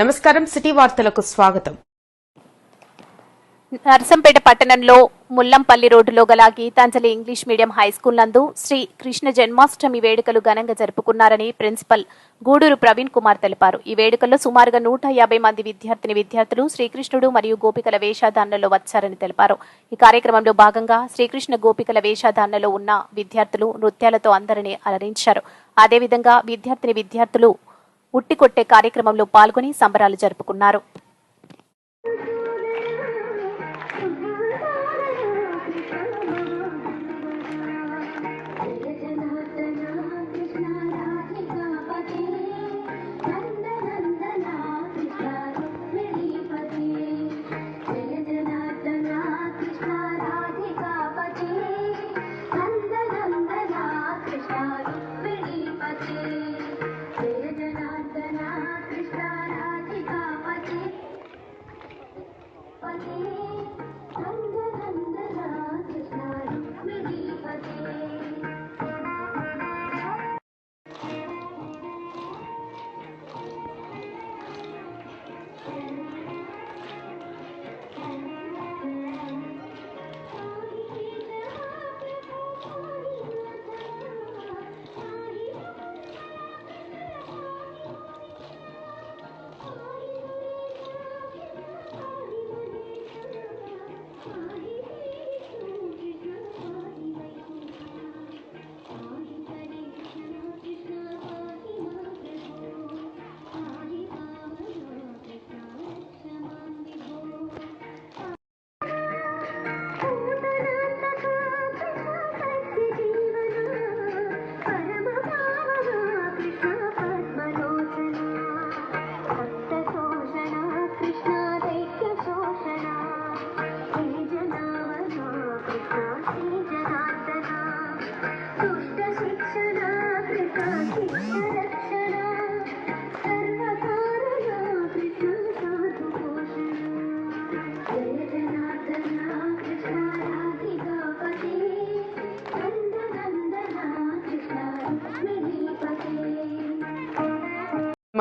నమస్కారం సిటీ వార్తలకు స్వాగతం. నర్సంపేట పట్టణంలో ముల్లంపల్లి రోడ్డులో గల Geetanjali English medium high school నందు శ్రీ కృష్ణ జన్మాష్టమి వేడుకలు ఘనంగా జరుపుకున్నారని ప్రిన్సిపల్ గూడూరు ప్రవీణ్ కుమార్ తెలిపారు. ఈ వేడుకల్లో సుమారుగా నూట యాభై మంది విద్యార్థిని విద్యార్థులు శ్రీకృష్ణుడు మరియు గోపికల వేషధారణలో వచ్చారని తెలిపారు. ఈ కార్యక్రమంలో భాగంగా శ్రీకృష్ణ గోపికల వేషధారణలో ఉన్న విద్యార్థులు నృత్యాలతో అందరినీ అలరించారు. అదేవిధంగా విద్యార్థిని విద్యార్థులు ఉట్టికొట్టే కార్యక్రమంలో పాల్గొని సంబరాలు జరుపుకున్నారు.